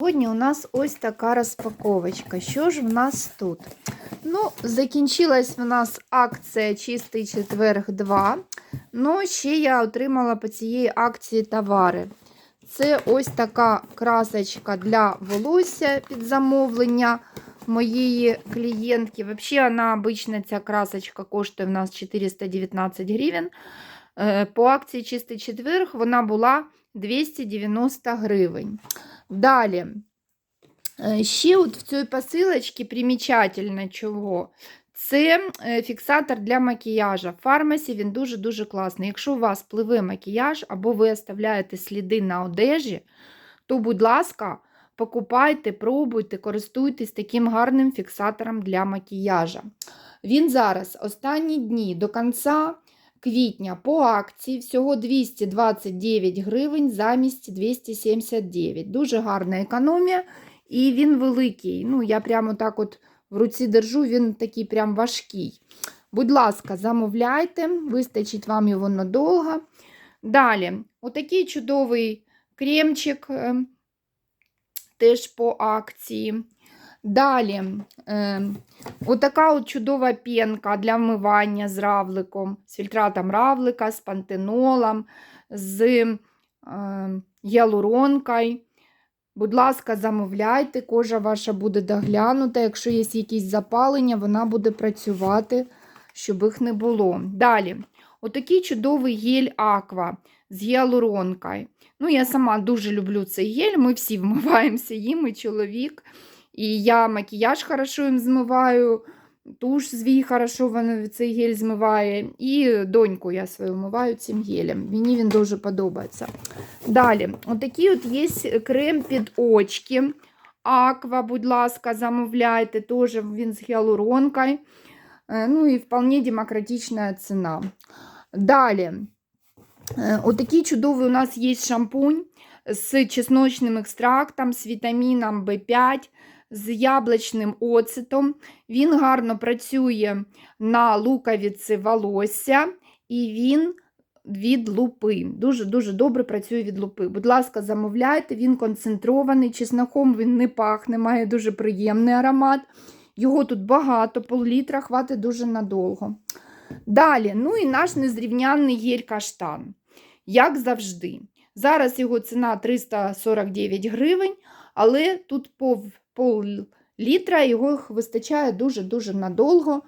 Сьогодні у нас ось така розпаковочка. Що ж в нас тут? Ну, закінчилась в нас акція Чистий четверг 2. Ну, ще я отримала по цієї акції товари. Це ось така красочка для волосся під замовлення моєї клієнтки. Взагалі, вона обична ця красочка коштує в нас 419 гривень. Е, По акції Чистий четверг вона була 290 гривень. Далі. Е, Ще от в цій посилочці примічательно чого. Це е, фіксатор для макіяжа. В фармасі він дуже-дуже класний. Якщо у вас пливе макіяж або ви оставляєте сліди на одежі, то, будь ласка, покупайте, пробуйте, користуйтесь таким гарним фіксатором для макіяжа. Він зараз останні дні до кінця квітня по акції всього 229 гривень замість 279. Дуже гарна економія. І він великий. Ну, я прямо так от в руці держу, він такий прям важкий. Будь ласка, замовляйте, вистачить вам його надовго. Далі, отакий чудовий кремчик е, теж по акції. Далі, е, отака от чудова пінка для вмивання з равликом, з фільтратом равлика, з пантенолом, з е, гіалуронкою. Будь ласка, замовляйте, кожа ваша буде доглянута. Якщо є якісь запалення, вона буде працювати, щоб їх не було. Далі, отакий чудовий гель Аква з гіалуронкою. Ну, я сама дуже люблю цей гель, ми всі вмиваємося їм, і чоловік. І я макіяж хорошо їм змиваю, туш свій хорошо вона цей гель змиває. І доньку я свою вмиваю цим гелем. Мені він дуже подобається. Далі, отакий от є крем під очки. Аква, будь ласка, замовляйте. Теж він з гіалуронкою. Е, Ну і вполне демократична ціна. Далі, е, отакий чудовий у нас є шампунь з чесночним екстрактом, з вітаміном В5, з яблучним оцетом. Він гарно працює на луковиці волосся, і він від лупи. Дуже-дуже добре працює від лупи. Будь ласка, замовляйте, він концентрований, чесноком він не пахне, має дуже приємний аромат. Його тут багато, пол-літра хватить дуже надовго. Далі, ну і наш незрівнянний гель каштан. Як завжди. Зараз його ціна 349 гривень, але тут пов, пол літра його вистачає дуже-дуже надовго.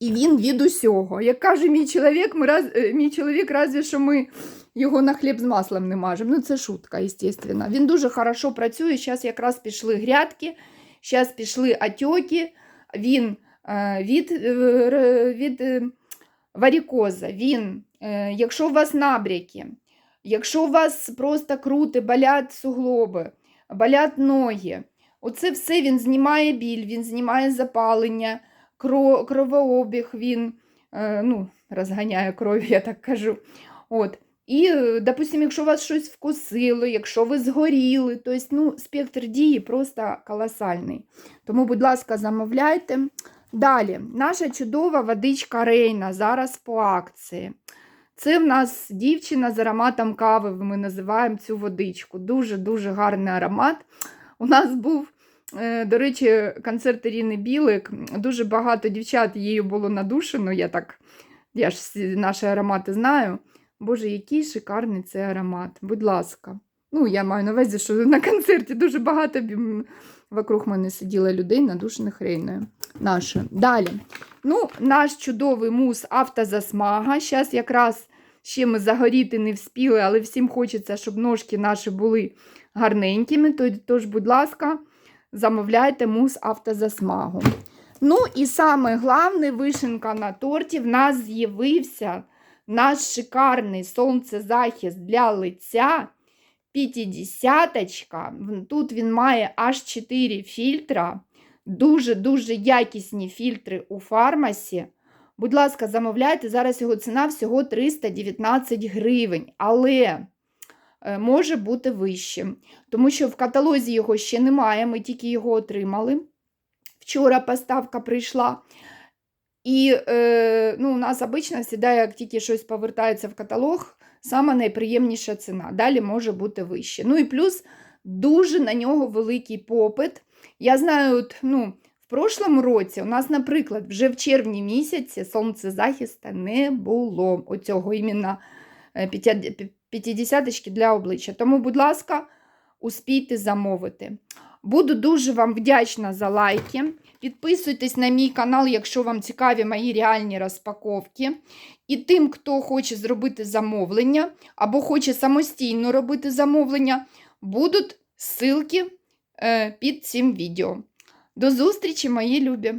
І він від усього. Як каже мій чоловік, ми раз, е, мій чоловік, разве що ми його на хліб з маслом не мажемо. Ну, це шутка, звісно. Він дуже хорошо працює. Зараз якраз пішли грядки, зараз пішли отеки. Він е, від, е, від варікоза, він, якщо у вас набряки, якщо у вас просто крути, болять суглоби, болять ноги, оце все він знімає біль, він знімає запалення кровообіг він е, ну, розганяє кров, я так кажу. От. І, е, допустим, якщо вас щось вкусило, якщо ви згоріли, то есть, ну, спектр дії просто колосальний. Тому, будь ласка, замовляйте. Далі, наша чудова водичка Рейна, зараз по акції. Це в нас дівчина з ароматом кави, ми називаємо цю водичку. Дуже-дуже гарний аромат. У нас був Е, До речі, концерт Ірини Білик. Дуже багато дівчат її було надушено. Я так, я ж наші аромати знаю. Боже, який шикарний цей аромат. Будь ласка. Ну, я маю на увазі, що на концерті дуже багато вокруг мене сиділо людей, надушених рейною. Нашою. Далі. Ну, наш чудовий мус автозасмага. Зараз якраз ще ми загоріти не вспіли, але всім хочеться, щоб ножки наші були гарненькими. Тож, будь ласка замовляйте мус автозасмагу. Ну і саме головне, вишенка на торті, в нас з'явився наш шикарний сонцезахист для лиця. 50-очка. Тут він має аж 4 фільтра. Дуже-дуже якісні фільтри у фармасі. Будь ласка, замовляйте. Зараз його ціна всього 319 гривень. Але е, може бути вищим, тому що в каталозі його ще немає, ми тільки його отримали. Вчора поставка прийшла. І е, ну, у нас обично завжди, як тільки щось повертається в каталог, саме найприємніша ціна. Далі може бути вище. Ну і плюс Дуже на нього великий попит. Я знаю, от, ну, в прошлому році у нас, наприклад, вже в червні місяці сонцезахиста не було оцього іменно 50 для обличчя. Тому, будь ласка, успійте замовити. Буду дуже вам вдячна за лайки. Підписуйтесь на мій канал, якщо вам цікаві мої реальні розпаковки. І тим, хто хоче зробити замовлення або хоче самостійно робити замовлення, будуть ссылки е, під цим відео. До зустрічі, мої любі!